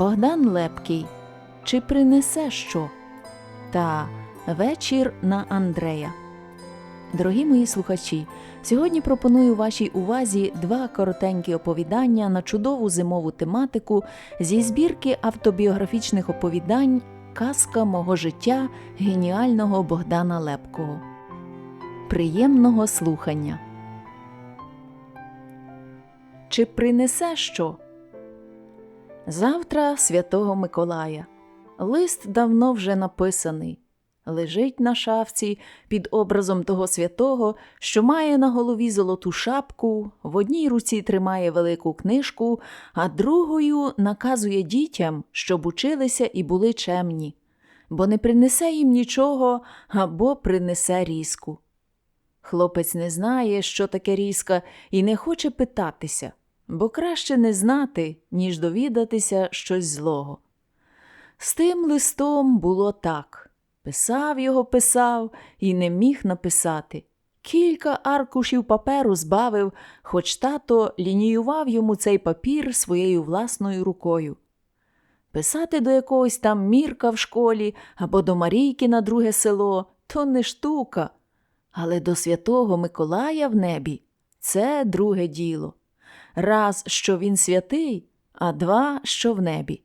Богдан Лепкий. Чи принесе що? Та вечір на Андрея. Дорогі мої слухачі, сьогодні пропоную вашій увазі два коротенькі оповідання на чудову зимову тематику зі збірки автобіографічних оповідань Казка мого життя геніального Богдана Лепкого. Приємного слухання. Чи принесе що? Завтра святого Миколая. Лист давно вже написаний. Лежить на шафці під образом того святого, що має на голові золоту шапку, в одній руці тримає велику книжку, а другою наказує дітям, щоб училися і були чемні, бо не принесе їм нічого або принесе різку. Хлопець не знає, що таке різка, і не хоче питатися, бо краще не знати, ніж довідатися щось злого. З тим листом було так. Писав його, писав і не міг написати. Кілька аркушів паперу збавив, хоч тато лініював йому цей папір своєю власною рукою. Писати до якогось там мірка в школі або до Марійки на друге село то не штука. Але до святого Миколая в небі це друге діло. Раз, що він святий, а два, що в небі.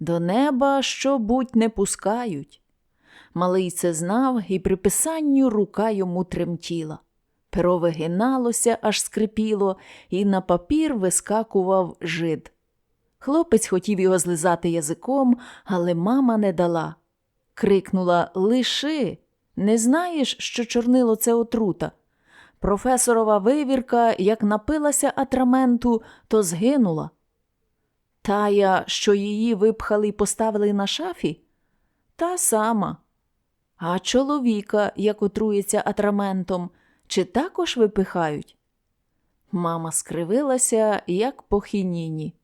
До неба що будь не пускають. Малий це знав, і при писанню рука йому тремтіла. Перо вигиналося, аж скрипіло, і на папір вискакував жид. Хлопець хотів його злизати язиком, але мама не дала. Крикнула Лиши, не знаєш, що чорнило це отрута. Професорова вивірка, як напилася атраменту, то згинула. Тая, що її випхали й поставили на шафі? Та сама. А чоловіка, як отрується атраментом, чи також випихають? Мама скривилася, як по хініні.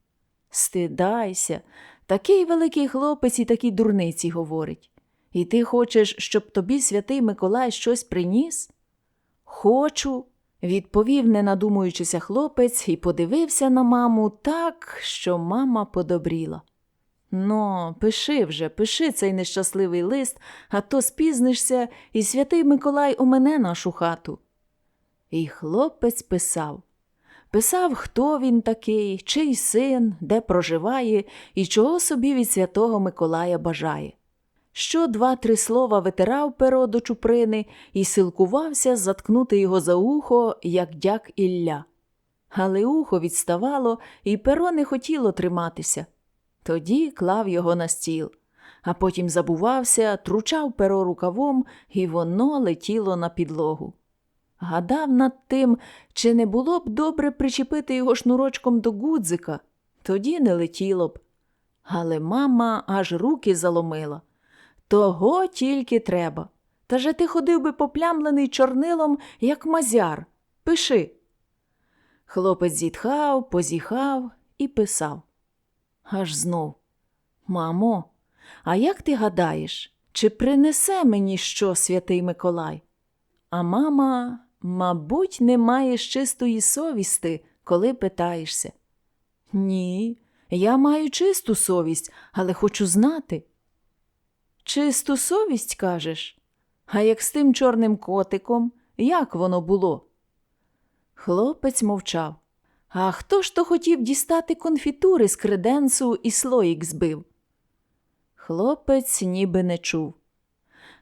Стидайся, такий великий хлопець і такі дурниці говорить. І ти хочеш, щоб тобі святий Миколай щось приніс? Хочу, відповів, не надумуючися хлопець, і подивився на маму так, що мама подобріла. Ну, пиши вже, пиши цей нещасливий лист, а то спізнишся, і святий Миколай омене нашу хату. І хлопець писав. Писав, хто він такий, чий син, де проживає і чого собі від святого Миколая бажає. Що два-три слова витирав перо до чуприни і силкувався заткнути його за ухо, як дяк Ілля. Але ухо відставало, і перо не хотіло триматися. Тоді клав його на стіл, а потім забувався, тручав перо рукавом, і воно летіло на підлогу. Гадав над тим, чи не було б добре причепити його шнурочком до гудзика, тоді не летіло б. Але мама аж руки заломила. Того тільки треба. Та же ти ходив би поплямлений чорнилом, як мазяр. Пиши. Хлопець зітхав, позіхав і писав. Аж знов. Мамо, а як ти гадаєш, чи принесе мені що святий Миколай? А мама, мабуть, не має чистої совісти, коли питаєшся. Ні, я маю чисту совість, але хочу знати. Чисту совість, кажеш? А як з тим чорним котиком, як воно було? Хлопець мовчав. А хто ж то хотів дістати конфітури з креденсу і слоїк збив? Хлопець ніби не чув.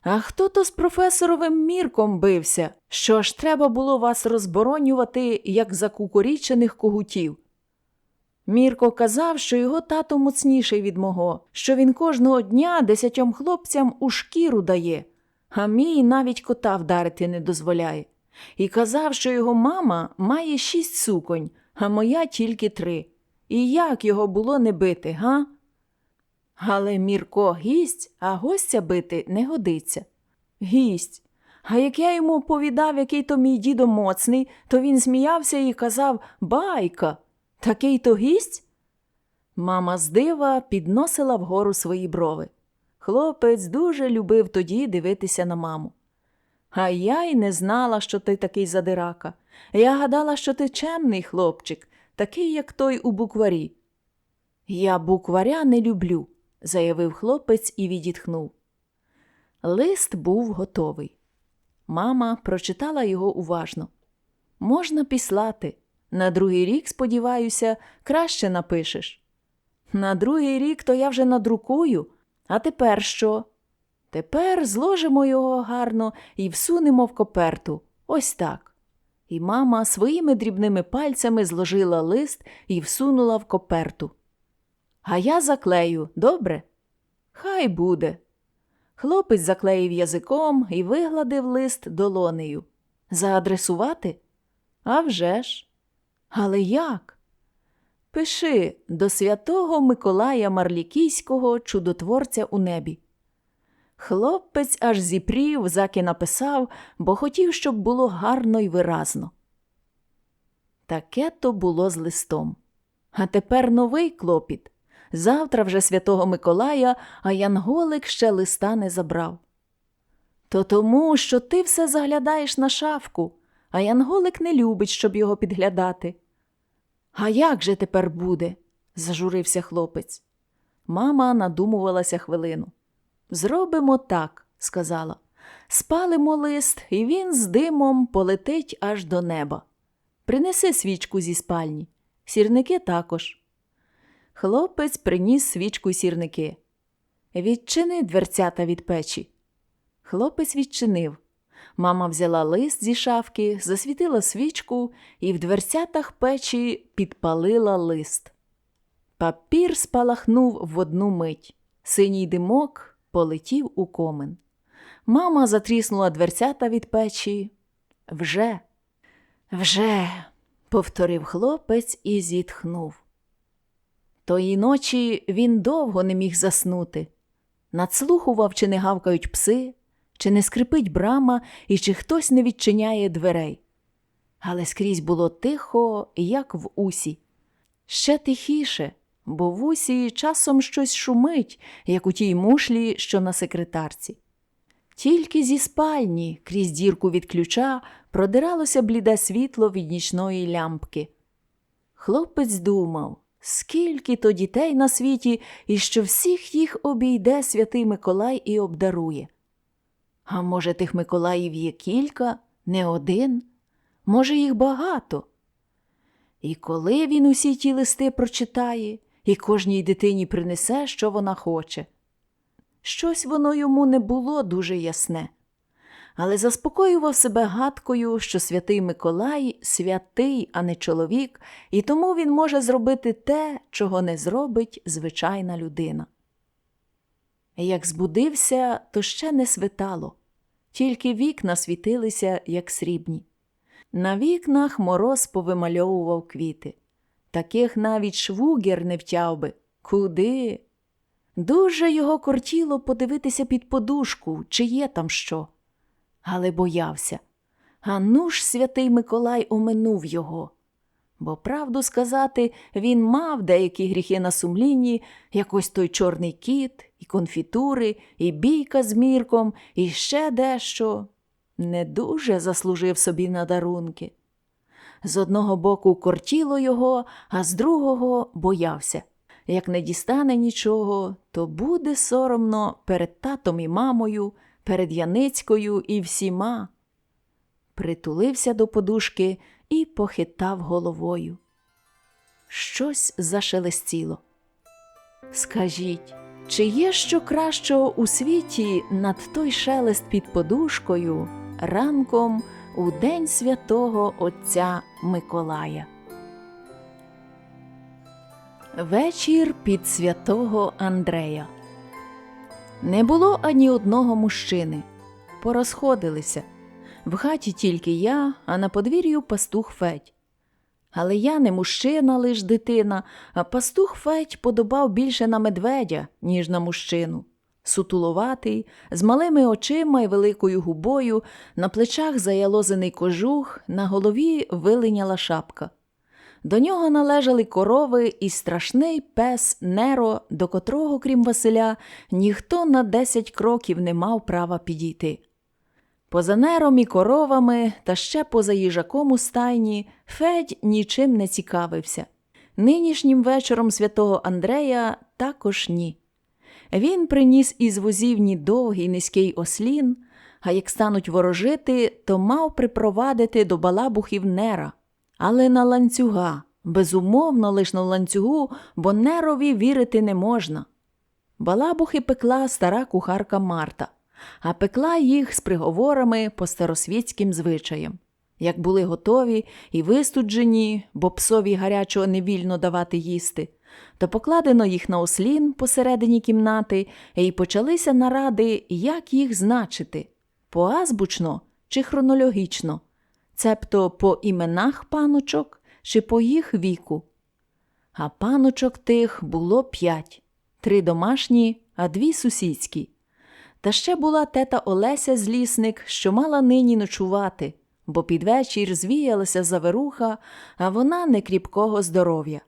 А хто то з професоровим мірком бився, що ж треба було вас розборонювати, як закукурічених когутів? Мірко казав, що його тато моцніший від мого, що він кожного дня десятьом хлопцям у шкіру дає, а мій навіть кота вдарити не дозволяє. І казав, що його мама має шість суконь, а моя тільки три. І як його було не бити, га? Але Мірко гість, а гостя бити не годиться. Гість. А як я йому оповідав, який то мій дідо моцний, то він сміявся і казав Байка, такий то гість? Мама з дива підносила вгору свої брови. Хлопець дуже любив тоді дивитися на маму. А я й не знала, що ти такий задирака. Я гадала, що ти чемний хлопчик, такий, як той у букварі. Я букваря не люблю, заявив хлопець і відітхнув. Лист був готовий. Мама прочитала його уважно. Можна післати. На другий рік, сподіваюся, краще напишеш. На другий рік то я вже надрукую, а тепер що? Тепер зложимо його гарно і всунемо в коперту. Ось так. І мама своїми дрібними пальцями зложила лист і всунула в коперту. А я заклею, добре? Хай буде. Хлопець заклеїв язиком і вигладив лист долонею. Заадресувати? А вже ж. Але як? Пиши до святого Миколая Марлікійського чудотворця у небі. Хлопець аж зіпрів, заки написав, бо хотів, щоб було гарно й виразно. Таке то було з листом. А тепер новий клопіт. Завтра вже святого Миколая, а Янголик ще листа не забрав. То тому, що ти все заглядаєш на шафку, а Янголик не любить, щоб його підглядати. А як же тепер буде? зажурився хлопець. Мама надумувалася хвилину. Зробимо так, сказала. Спалимо лист, і він з димом полетить аж до неба. Принеси свічку зі спальні, сірники також. Хлопець приніс свічку й сірники. Відчини дверцята від печі. Хлопець відчинив. Мама взяла лист зі шафки, засвітила свічку і в дверцятах печі підпалила лист. Папір спалахнув в одну мить. Синій димок полетів у комен. Мама затріснула дверцята від печі. Вже, вже, повторив хлопець і зітхнув. Тої ночі він довго не міг заснути. Надслухував, чи не гавкають пси, чи не скрипить брама і чи хтось не відчиняє дверей. Але скрізь було тихо, як в усі. Ще тихіше, бо в усі часом щось шумить, як у тій мушлі, що на секретарці. Тільки зі спальні, крізь дірку від ключа, продиралося бліде світло від нічної лямпки. Хлопець думав, скільки то дітей на світі, і що всіх їх обійде святий Миколай і обдарує. А може, тих Миколаїв є кілька, не один, може, їх багато. І коли він усі ті листи прочитає, і кожній дитині принесе, що вона хоче. Щось воно йому не було дуже ясне, але заспокоював себе гадкою, що святий Миколай святий, а не чоловік, і тому він може зробити те, чого не зробить звичайна людина. Як збудився, то ще не свитало, тільки вікна світилися, як срібні. На вікнах мороз повимальовував квіти. Таких навіть швугер не втяв би. Куди? Дуже його кортіло подивитися під подушку, чи є там що. Але боявся. А ну ж святий Миколай оминув його. Бо, правду сказати, він мав деякі гріхи на сумлінні, як ось той чорний кіт, і конфітури, і бійка з мірком, і ще дещо. Не дуже заслужив собі на дарунки. З одного боку кортіло його, а з другого боявся. Як не дістане нічого, то буде соромно перед татом і мамою, перед Яницькою і всіма. Притулився до подушки і похитав головою. Щось зашелестіло. Скажіть, чи є що кращого у світі над той шелест під подушкою ранком у День святого Отця Миколая? Вечір під святого Андрея. Не було ані одного мужчини. Порозходилися. В хаті тільки я, а на подвір'ю пастух Федь. Але я не мужчина, лиш дитина, а пастух Федь подобав більше на медведя, ніж на мужчину. Сутуловатий, з малими очима і великою губою, на плечах заялозений кожух, на голові вилиняла шапка. До нього належали корови і страшний пес Неро, до котрого, крім Василя, ніхто на десять кроків не мав права підійти. Поза нером і коровами та ще поза їжаком у стайні Федь нічим не цікавився. Нинішнім вечором святого Андрея також ні. Він приніс із возівні довгий низький ослін, а як стануть ворожити, то мав припровадити до балабухів нера, але на ланцюга, безумовно, лиш на ланцюгу, бо нерові вірити не можна. Балабухи пекла стара кухарка Марта, а пекла їх з приговорами по старосвітським звичаям. Як були готові і вистуджені, бо псові гарячого не вільно давати їсти, то покладено їх на ослін посередині кімнати, і почалися наради, як їх значити поазбучно чи хронологічно, цебто по іменах паночок чи по їх віку. А паночок тих було п'ять три домашні, а дві сусідські. Та ще була тета Олеся злісник, що мала нині ночувати, бо під вечір звіялася заверуха, а вона не кріпкого здоров'я.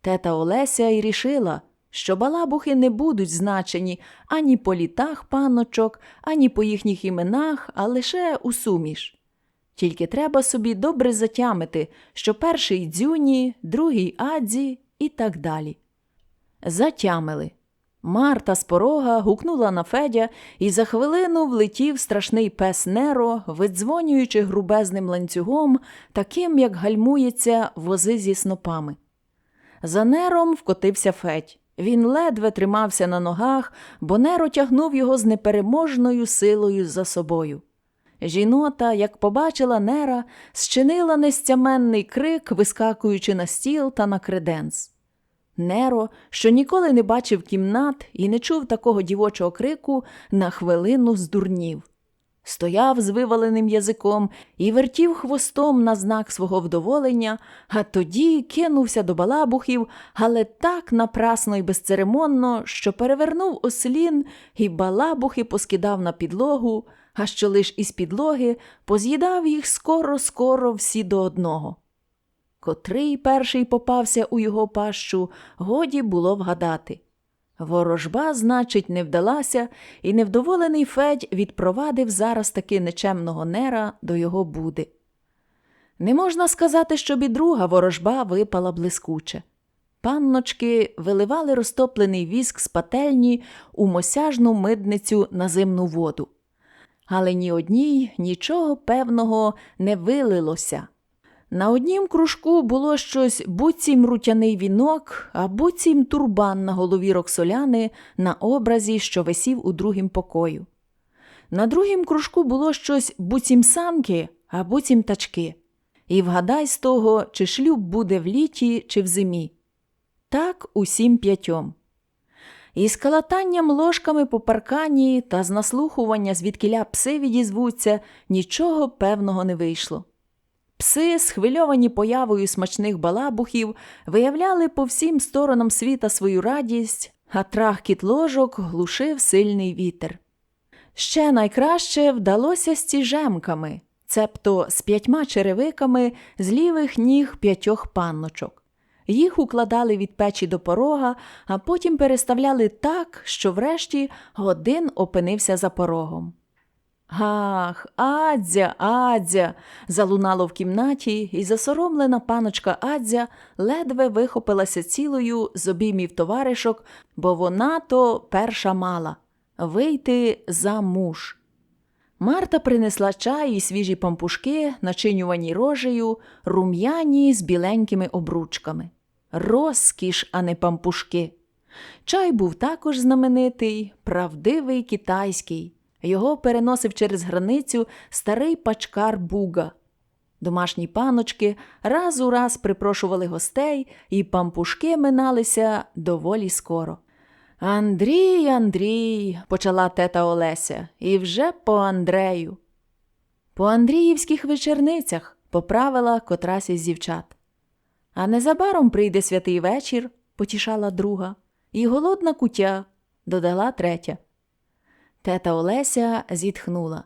Тета Олеся й рішила, що балабухи не будуть значені ані по літах паночок, ані по їхніх іменах, а лише у суміш. Тільки треба собі добре затямити, що перший дзюні, другий адзі і так далі. Затямили. Марта з порога гукнула на Федя, і за хвилину влетів страшний пес Неро, видзвонюючи грубезним ланцюгом, таким, як гальмується вози зі снопами. За Нером вкотився Федь. Він ледве тримався на ногах, бо Неро тягнув його з непереможною силою за собою. Жінота, як побачила Нера, зчинила нестяменний крик, вискакуючи на стіл та на креденс. Неро, що ніколи не бачив кімнат і не чув такого дівочого крику, на хвилину здурнів. Стояв з виваленим язиком і вертів хвостом на знак свого вдоволення, а тоді кинувся до балабухів, але так напрасно і безцеремонно, що перевернув ослін і балабухи поскидав на підлогу, а що лиш із підлоги поз'їдав їх скоро-скоро всі до одного. Котрий перший попався у його пащу, годі було вгадати. Ворожба, значить, не вдалася, і невдоволений Федь відпровадив зараз таки нечемного нера до його буди. Не можна сказати, щоб і друга ворожба випала блискуче. Панночки виливали розтоплений віск з пательні у мосяжну мидницю на зимну воду. Але ні одній нічого певного не вилилося. На однім кружку було щось буцім рутяний вінок, а буцім турбан на голові роксоляни на образі, що висів у другім покою. На другім кружку було щось буцім санки, а буцім тачки. І вгадай з того, чи шлюб буде в літі, чи в зимі. Так усім п'ятьом. І з калатанням ложками по паркані та з наслухування, звідкиля пси відізвуться, нічого певного не вийшло. Пси, схвильовані появою смачних балабухів, виявляли по всім сторонам світа свою радість, а трахкіт ложок глушив сильний вітер. Ще найкраще вдалося з тіжемками, цебто з п'ятьма черевиками з лівих ніг п'ятьох панночок. Їх укладали від печі до порога, а потім переставляли так, що врешті один опинився за порогом. Ах, Адзя, Адзя. залунало в кімнаті, і засоромлена паночка Адзя ледве вихопилася цілою з обіймів товаришок, бо вона то перша мала вийти за муж. Марта принесла чай і свіжі пампушки, начинювані рожею, рум'яні з біленькими обручками. Розкіш, а не пампушки. Чай був також знаменитий, правдивий китайський. Його переносив через границю старий пачкар Буга. Домашні паночки раз у раз припрошували гостей, і пампушки миналися доволі скоро. Андрій, Андрій, почала тета Олеся, і вже по Андрею. По Андріївських вечерницях поправила котрась із дівчат. А незабаром прийде святий вечір, потішала друга, і голодна кутя, додала третя. Тета Олеся зітхнула.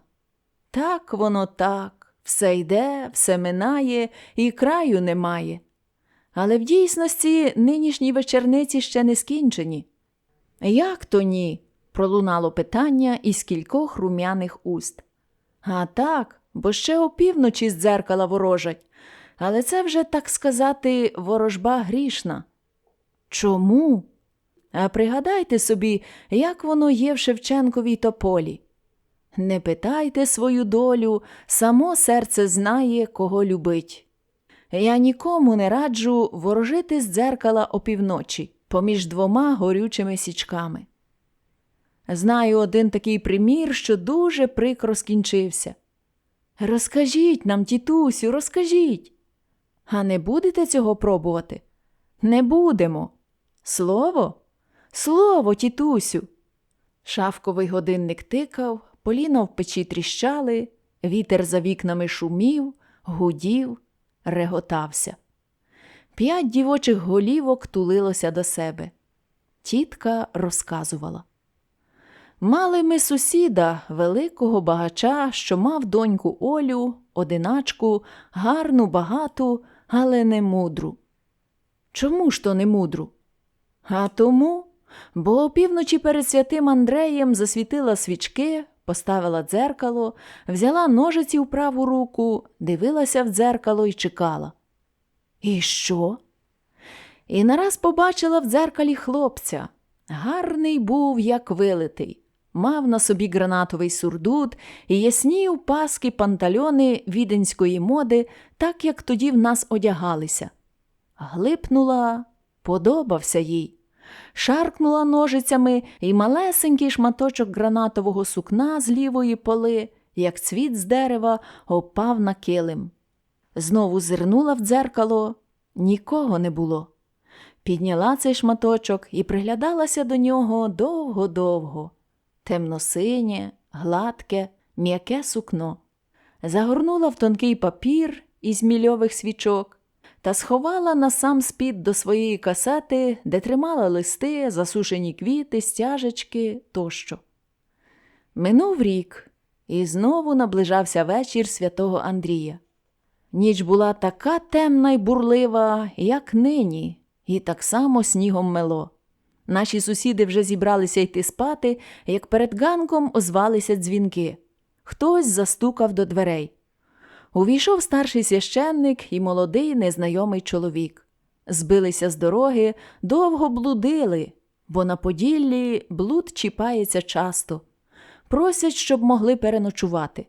Так воно так, все йде, все минає і краю немає. Але в дійсності нинішні вечерниці ще не скінчені. Як то ні? пролунало питання із кількох рум'яних уст. А так, бо ще опівночі з дзеркала ворожать. Але це вже, так сказати, ворожба грішна. Чому? А пригадайте собі, як воно є в Шевченковій тополі. Не питайте свою долю, само серце знає, кого любить. Я нікому не раджу ворожити з дзеркала опівночі поміж двома горючими січками. Знаю один такий примір, що дуже прикро скінчився. Розкажіть нам, тітусю, розкажіть. А не будете цього пробувати? Не будемо. Слово? Слово, тітусю. Шавковий годинник тикав, поліна в печі тріщали, вітер за вікнами шумів, гудів, реготався. П'ять дівочих голівок тулилося до себе. Тітка розказувала. Мали ми сусіда, великого багача, що мав доньку Олю, одиначку, гарну, багату, але не мудру. Чому ж то не мудру? А тому, бо опівночі перед святим Андреєм засвітила свічки, поставила дзеркало, взяла ножиці в праву руку, дивилася в дзеркало і чекала. І що? І нараз побачила в дзеркалі хлопця. Гарний був, як вилитий. Мав на собі гранатовий сурдут і ясні у паски пантальони віденської моди, так як тоді в нас одягалися. Глипнула, подобався їй. Шаркнула ножицями і малесенький шматочок гранатового сукна з лівої поли, як цвіт з дерева, опав на килим. Знову зирнула в дзеркало, нікого не було. Підняла цей шматочок і приглядалася до нього довго-довго. Темносинє, гладке, м'яке сукно. Загорнула в тонкий папір із мільових свічок та сховала на сам спід до своєї касети, де тримала листи, засушені квіти, стяжечки тощо. Минув рік, і знову наближався вечір святого Андрія. Ніч була така темна й бурлива, як нині, і так само снігом мело. Наші сусіди вже зібралися йти спати, як перед ганком озвалися дзвінки. Хтось застукав до дверей. Увійшов старший священник і молодий незнайомий чоловік. Збилися з дороги, довго блудили, бо на Поділлі блуд чіпається часто. Просять, щоб могли переночувати.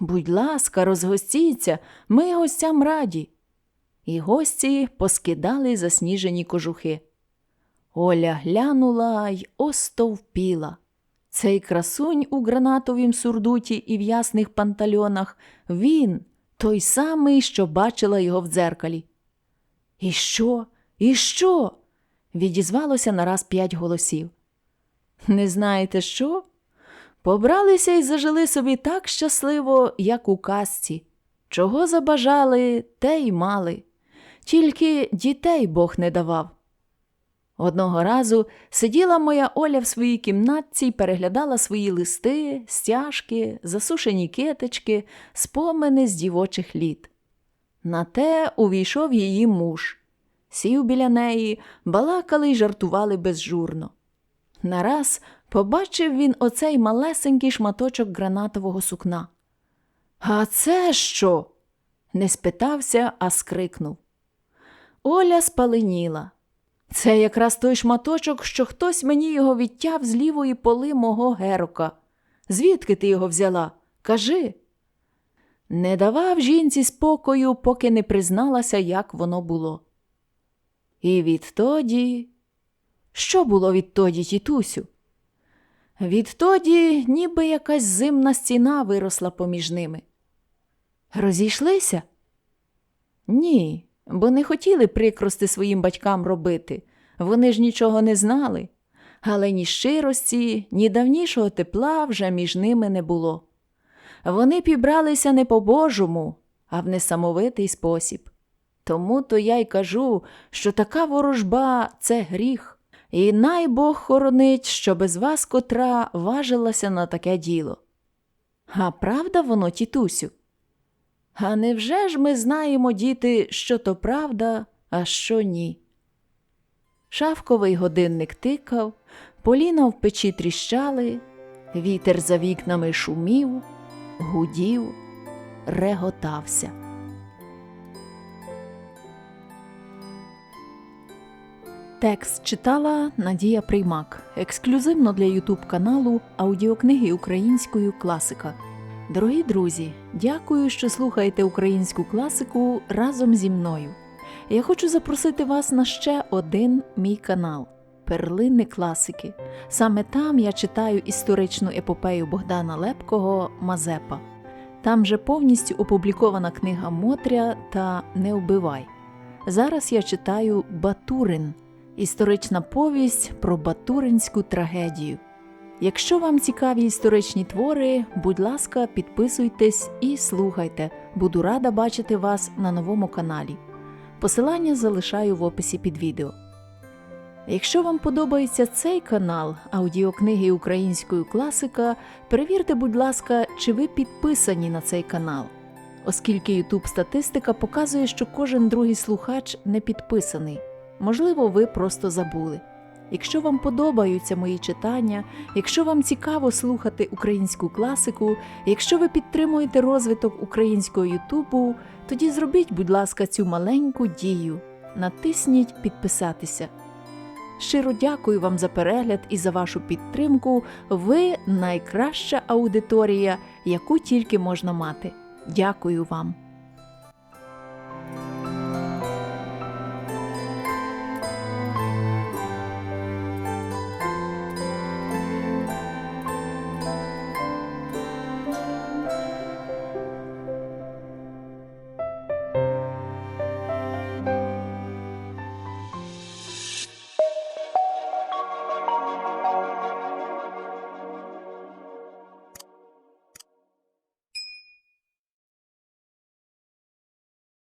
Будь ласка, розгостіться, ми гостям раді. І гості поскидали засніжені кожухи. Оля глянула й остовпіла. Цей красунь у гранатовім сурдуті і в ясних пантальонах він, той самий, що бачила його в дзеркалі. І що? І що? відізвалося нараз п'ять голосів. Не знаєте що? Побралися і зажили собі так щасливо, як у казці. Чого забажали, те й мали. Тільки дітей Бог не давав. Одного разу сиділа моя Оля в своїй кімнатці і переглядала свої листи, стяжки, засушені китички, спомини з дівочих літ. На те увійшов її муж. Сів біля неї, балакали й жартували безжурно. Нараз побачив він оцей малесенький шматочок гранатового сукна. А це що? не спитався, а скрикнув. Оля спаленіла. Це якраз той шматочок, що хтось мені його відтяв з лівої поли мого герока. Звідки ти його взяла? Кажи. Не давав жінці спокою, поки не призналася, як воно було. І відтоді. Що було відтоді, тітусю? Відтоді ніби якась зимна стіна виросла поміж ними. Розійшлися? Ні, бо не хотіли прикрости своїм батькам робити. Вони ж нічого не знали, але ні щирості, ні давнішого тепла вже між ними не було. Вони пібралися не по-божому, а в несамовитий спосіб. Тому то я й кажу, що така ворожба це гріх, і най Бог хоронить, що без вас котра важилася на таке діло. А правда воно, тітусю? А невже ж ми знаємо, діти, що то правда, а що ні? Шавковий годинник тикав, поліна в печі тріщали, вітер за вікнами шумів, гудів, реготався. Текст читала Надія Приймак, ексклюзивно для Ютуб каналу аудіокниги українською класика. Дорогі друзі, дякую, що слухаєте українську класику разом зі мною. Я хочу запросити вас на ще один мій канал Перлини класики. Саме там я читаю історичну епопею Богдана Лепкого Мазепа. Там же повністю опублікована книга Мотря та Не вбивай. Зараз я читаю Батурин історична повість про Батуринську трагедію. Якщо вам цікаві історичні твори, будь ласка, підписуйтесь і слухайте. Буду рада бачити вас на новому каналі. Посилання залишаю в описі під відео. Якщо вам подобається цей канал аудіокниги українською класика, перевірте, будь ласка, чи ви підписані на цей канал, оскільки YouTube статистика показує, що кожен другий слухач не підписаний. Можливо, ви просто забули. Якщо вам подобаються мої читання, якщо вам цікаво слухати українську класику, якщо ви підтримуєте розвиток українського Ютубу, тоді зробіть, будь ласка, цю маленьку дію. Натисніть підписатися. Щиро дякую вам за перегляд і за вашу підтримку. Ви найкраща аудиторія, яку тільки можна мати. Дякую вам.